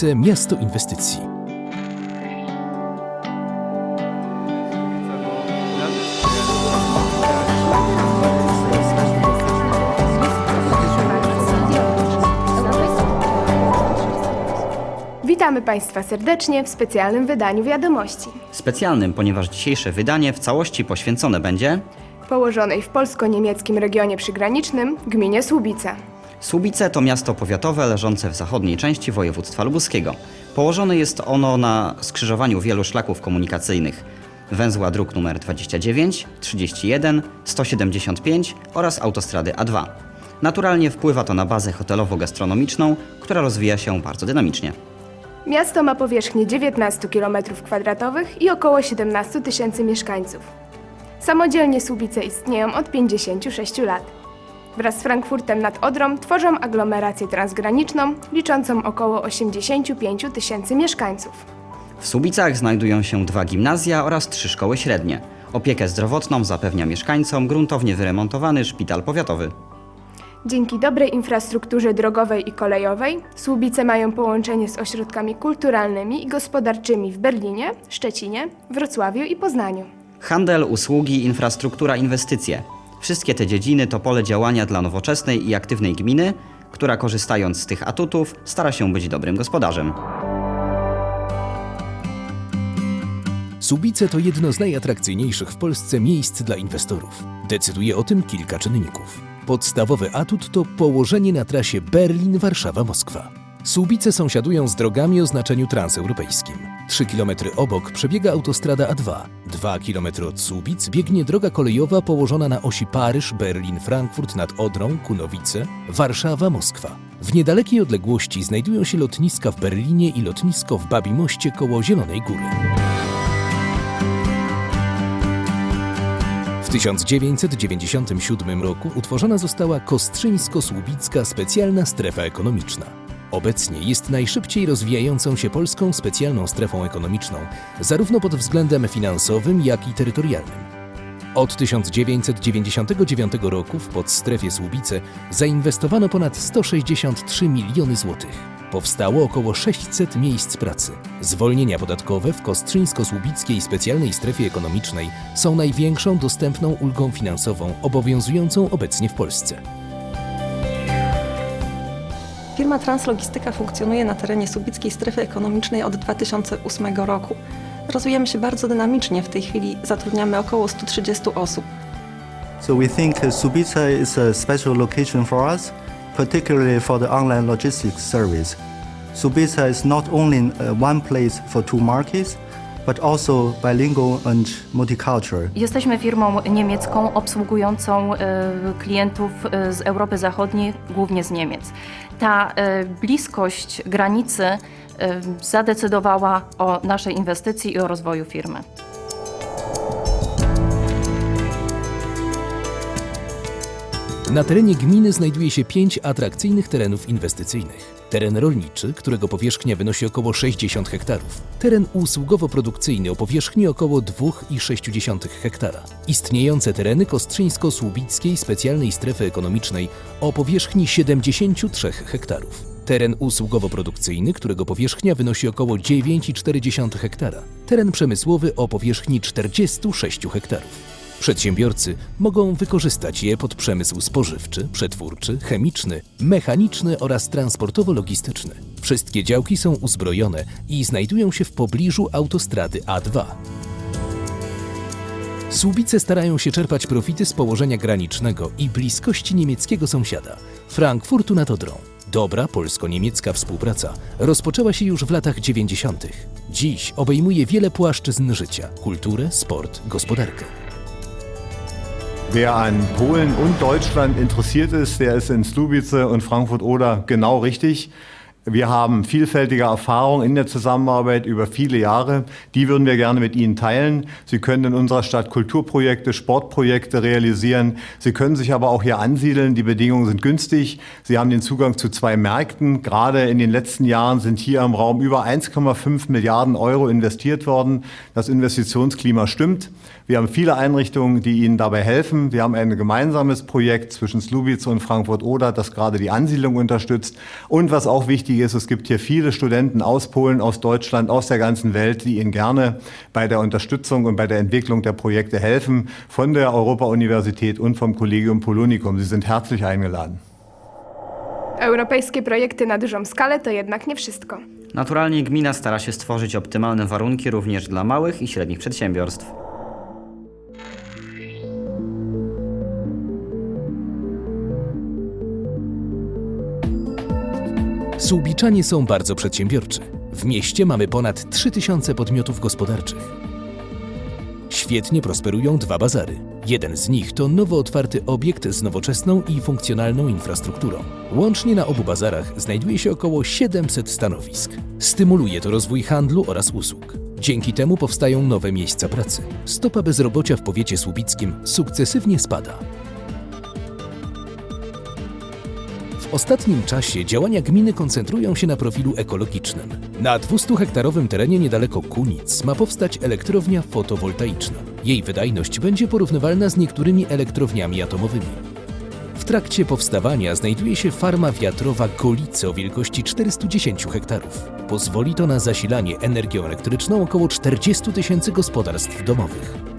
Słubice Miasto Inwestycji. Witamy Państwa serdecznie w specjalnym wydaniu wiadomości, Specjalnym, ponieważ dzisiejsze wydanie w całości poświęcone będzie położonej w polsko-niemieckim regionie przygranicznym gminie Słubice. Słubice to miasto powiatowe leżące w zachodniej części województwa lubuskiego. Położone jest ono na skrzyżowaniu wielu szlaków komunikacyjnych. Węzła dróg nr 29, 31, 175 oraz autostrady A2. Naturalnie wpływa to na bazę hotelowo-gastronomiczną, która rozwija się bardzo dynamicznie. Miasto ma powierzchnię 19 km2 i około 17 tysięcy mieszkańców. Samodzielnie Słubice istnieją od 56 lat. Wraz z Frankfurtem nad Odrą tworzą aglomerację transgraniczną liczącą około 85 tysięcy mieszkańców. W Słubicach znajdują się dwa gimnazja oraz trzy szkoły średnie. Opiekę zdrowotną zapewnia mieszkańcom gruntownie wyremontowany szpital powiatowy. Dzięki dobrej infrastrukturze drogowej i kolejowej Słubice mają połączenie z ośrodkami kulturalnymi i gospodarczymi w Berlinie, Szczecinie, Wrocławiu i Poznaniu. Handel, usługi, infrastruktura, inwestycje. Wszystkie te dziedziny to pole działania dla nowoczesnej i aktywnej gminy, która korzystając z tych atutów stara się być dobrym gospodarzem. Słubice to jedno z najatrakcyjniejszych w Polsce miejsc dla inwestorów. Decyduje o tym kilka czynników. Podstawowy atut to położenie na trasie Berlin-Warszawa-Moskwa. Słubice sąsiadują z drogami o znaczeniu transeuropejskim. 3 km obok przebiega autostrada A2. 2 km od Słubic biegnie droga kolejowa położona na osi Paryż, Berlin, Frankfurt nad Odrą, Kunowice, Warszawa, Moskwa. W niedalekiej odległości znajdują się lotniska w Berlinie i lotnisko w Babimoście koło Zielonej Góry. W 1997 roku utworzona została Kostrzyńsko-Słubicka Specjalna Strefa Ekonomiczna. Obecnie jest najszybciej rozwijającą się polską specjalną strefą ekonomiczną, zarówno pod względem finansowym, jak i terytorialnym. Od 1999 roku w podstrefie Słubice zainwestowano ponad 163 miliony złotych. Powstało około 600 miejsc pracy. Zwolnienia podatkowe w Kostrzyńsko-Słubickiej Specjalnej Strefie Ekonomicznej są największą dostępną ulgą finansową obowiązującą obecnie w Polsce. Firma Translogistyka funkcjonuje na terenie Słubickiej Strefy Ekonomicznej od 2008 roku. Rozwijamy się bardzo dynamicznie. W tej chwili zatrudniamy około 130 osób. So we think Subica is a special location for us, particularly for the online logistics service. Subica is not only uh, one place for two markets, but also bilingual and multicultural. Jesteśmy firmą niemiecką obsługującą e, klientów e, z Europy Zachodniej, głównie z Niemiec. Ta e, bliskość granicy zadecydowała o naszej inwestycji i o rozwoju firmy. Na terenie gminy znajduje się pięć atrakcyjnych terenów inwestycyjnych. Teren rolniczy, którego powierzchnia wynosi około 60 hektarów. Teren usługowo-produkcyjny o powierzchni około 2,6 hektara. Istniejące tereny Kostrzyńsko-Słubickiej Specjalnej Strefy Ekonomicznej o powierzchni 73 hektarów. Teren usługowo-produkcyjny, którego powierzchnia wynosi około 9,4 hektara. Teren przemysłowy o powierzchni 46 hektarów. Przedsiębiorcy mogą wykorzystać je pod przemysł spożywczy, przetwórczy, chemiczny, mechaniczny oraz transportowo-logistyczny. Wszystkie działki są uzbrojone i znajdują się w pobliżu autostrady A2. Słubice starają się czerpać profity z położenia granicznego i bliskości niemieckiego sąsiada Frankfurtu nad Odrą. Dobra polsko-niemiecka współpraca rozpoczęła się już w latach 90. Dziś obejmuje wiele płaszczyzn życia: kulturę, sport, gospodarkę. Wer an Polen und Deutschland interessiert ist, der ist in Slubice und Frankfurt-Oder genau richtig. Wir haben vielfältige Erfahrung in der Zusammenarbeit über viele Jahre. Die würden wir gerne mit Ihnen teilen. Sie können in unserer Stadt Kulturprojekte, Sportprojekte realisieren. Sie können sich aber auch hier ansiedeln. Die Bedingungen sind günstig. Sie haben den Zugang zu zwei Märkten. Gerade in den letzten Jahren sind hier im Raum über 1,5 Milliarden Euro investiert worden. Das Investitionsklima stimmt. Wir haben viele Einrichtungen, die Ihnen dabei helfen. Wir haben ein gemeinsames Projekt zwischen Slubice und Frankfurt-Oder, das gerade die Ansiedlung unterstützt. Und was auch wichtig wichtig ist, es gibt hier viele Studenten aus Polen, aus Deutschland, aus der ganzen Welt, die Ihnen gerne bei der Unterstützung und bei der Entwicklung der Projekte helfen, von der Europa-Universität und vom Collegium Polonicum. Sie sind herzlich eingeladen. Europejskie projekty na dużą skalę to jednak nie wszystko. Naturalnie gmina stara się stworzyć optymalne warunki również dla małych i średnich przedsiębiorstw. Słubiczanie są bardzo przedsiębiorczy. W mieście mamy ponad 3000 podmiotów gospodarczych. Świetnie prosperują dwa bazary. Jeden z nich to nowo otwarty obiekt z nowoczesną i funkcjonalną infrastrukturą. Łącznie na obu bazarach znajduje się około 700 stanowisk. Stymuluje to rozwój handlu oraz usług. Dzięki temu powstają nowe miejsca pracy. Stopa bezrobocia w powiecie słubickim sukcesywnie spada. W ostatnim czasie działania gminy koncentrują się na profilu ekologicznym. Na 200-hektarowym terenie niedaleko Kunic ma powstać elektrownia fotowoltaiczna. Jej wydajność będzie porównywalna z niektórymi elektrowniami atomowymi. W trakcie powstawania znajduje się farma wiatrowa Golice o wielkości 410 hektarów. Pozwoli to na zasilanie energią elektryczną około 40 tysięcy gospodarstw domowych.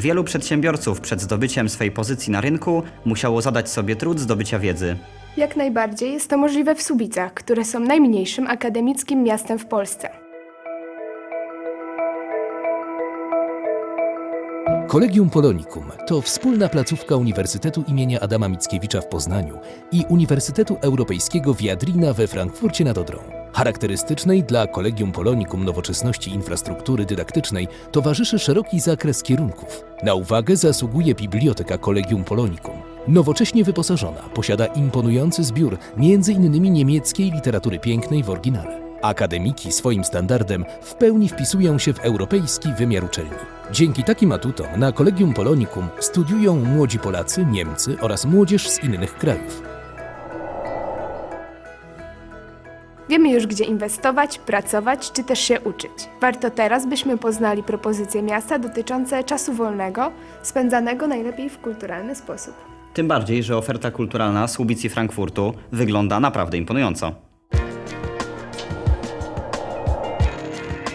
Wielu przedsiębiorców przed zdobyciem swej pozycji na rynku musiało zadać sobie trud zdobycia wiedzy. Jak najbardziej jest to możliwe w Słubicach, które są najmniejszym akademickim miastem w Polsce. Kolegium Polonicum to wspólna placówka Uniwersytetu imienia Adama Mickiewicza w Poznaniu i Uniwersytetu Europejskiego Viadrina we Frankfurcie nad Odrą. Charakterystycznej dla Kolegium Polonicum nowoczesności infrastruktury dydaktycznej towarzyszy szeroki zakres kierunków. Na uwagę zasługuje biblioteka Kolegium Polonicum. Nowocześnie wyposażona, posiada imponujący zbiór m.in. niemieckiej literatury pięknej w oryginale. Akademiki swoim standardem w pełni wpisują się w europejski wymiar uczelni. Dzięki takim atutom na Kolegium Polonicum studiują młodzi Polacy, Niemcy oraz młodzież z innych krajów. Wiemy już, gdzie inwestować, pracować czy też się uczyć. Warto teraz, byśmy poznali propozycje miasta dotyczące czasu wolnego, spędzanego najlepiej w kulturalny sposób. Tym bardziej, że oferta kulturalna Słubic i Frankfurtu wygląda naprawdę imponująco.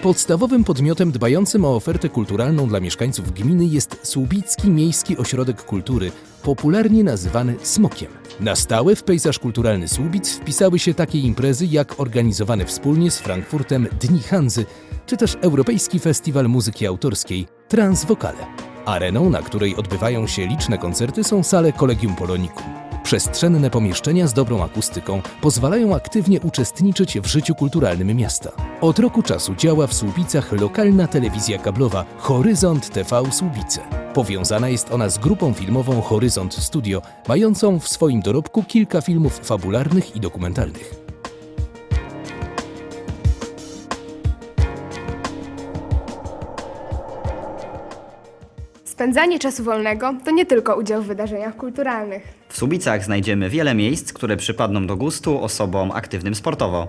Podstawowym podmiotem dbającym o ofertę kulturalną dla mieszkańców gminy jest Słubicki Miejski Ośrodek Kultury, popularnie nazywany Smokiem. Na stałe w pejzaż kulturalny Słubic wpisały się takie imprezy jak organizowane wspólnie z Frankfurtem Dni Hanzy, czy też Europejski Festiwal Muzyki Autorskiej Transvokale. Areną, na której odbywają się liczne koncerty są sale Kolegium Polonicum. Przestrzenne pomieszczenia z dobrą akustyką pozwalają aktywnie uczestniczyć w życiu kulturalnym miasta. Od roku czasu działa w Słubicach lokalna telewizja kablowa Horyzont TV Słubice. Powiązana jest ona z grupą filmową Horyzont Studio, mającą w swoim dorobku kilka filmów fabularnych i dokumentalnych. Spędzanie czasu wolnego to nie tylko udział w wydarzeniach kulturalnych. W Słubicach znajdziemy wiele miejsc, które przypadną do gustu osobom aktywnym sportowo.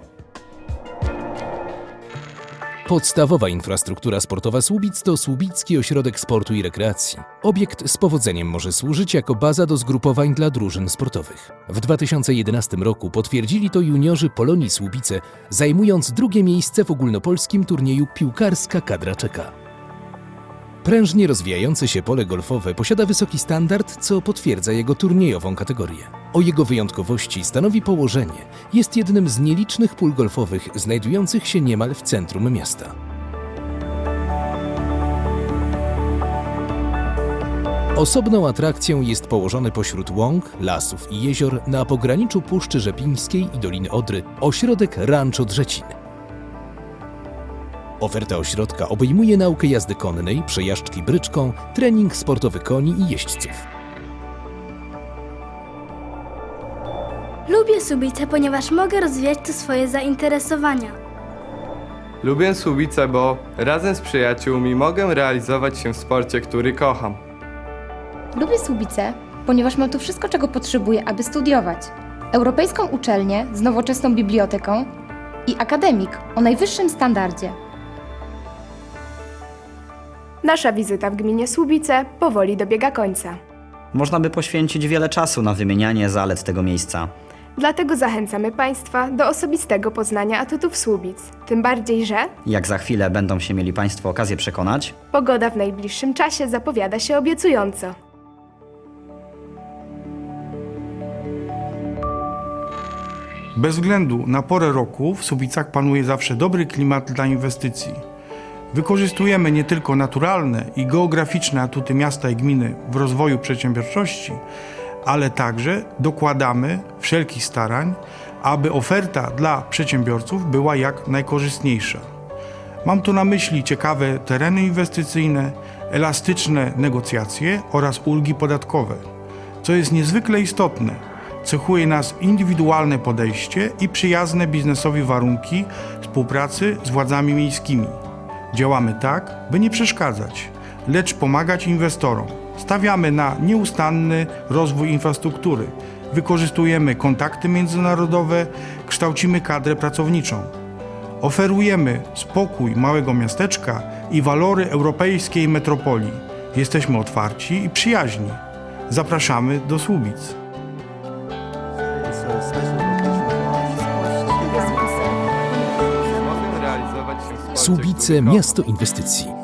Podstawowa infrastruktura sportowa Słubic to Słubicki Ośrodek Sportu i Rekreacji. Obiekt z powodzeniem może służyć jako baza do zgrupowań dla drużyn sportowych. W 2011 roku potwierdzili to juniorzy Polonii Słubice, zajmując drugie miejsce w ogólnopolskim turnieju Piłkarska Kadra Czeka. Prężnie rozwijające się pole golfowe posiada wysoki standard, co potwierdza jego turniejową kategorię. O jego wyjątkowości stanowi położenie. Jest jednym z nielicznych pól golfowych znajdujących się niemal w centrum miasta. Osobną atrakcją jest położony pośród łąk, lasów i jezior na pograniczu Puszczy Rzepińskiej i Doliny Odry ośrodek Rancho Drzecin. Oferta ośrodka obejmuje naukę jazdy konnej, przejażdżki bryczką, trening sportowy koni i jeźdźców. Lubię Subice, ponieważ mogę rozwijać tu swoje zainteresowania. Lubię Słubice, bo razem z przyjaciółmi mogę realizować się w sporcie, który kocham. Lubię Słubice, ponieważ mam tu wszystko, czego potrzebuję, aby studiować. Europejską uczelnię z nowoczesną biblioteką i akademik o najwyższym standardzie. Nasza wizyta w gminie Słubice powoli dobiega końca. Można by poświęcić wiele czasu na wymienianie zalet tego miejsca. Dlatego zachęcamy Państwa do osobistego poznania atutów Słubic. Tym bardziej, że Jak za chwilę będą się mieli Państwo okazję przekonać, pogoda w najbliższym czasie zapowiada się obiecująco. Bez względu na porę roku w Subicach panuje zawsze dobry klimat dla inwestycji. Wykorzystujemy nie tylko naturalne i geograficzne atuty miasta i gminy w rozwoju przedsiębiorczości, ale także dokładamy wszelkich starań, aby oferta dla przedsiębiorców była jak najkorzystniejsza. Mam tu na myśli ciekawe tereny inwestycyjne, elastyczne negocjacje oraz ulgi podatkowe. Co jest niezwykle istotne, cechuje nas indywidualne podejście i przyjazne biznesowi warunki współpracy z władzami miejskimi. Działamy tak, by nie przeszkadzać, lecz pomagać inwestorom. Stawiamy na nieustanny rozwój infrastruktury, wykorzystujemy kontakty międzynarodowe, kształcimy kadrę pracowniczą. Oferujemy spokój małego miasteczka i walory europejskiej metropolii. Jesteśmy otwarci i przyjaźni. Zapraszamy do Słubic. Kocham. miasto inwestycji.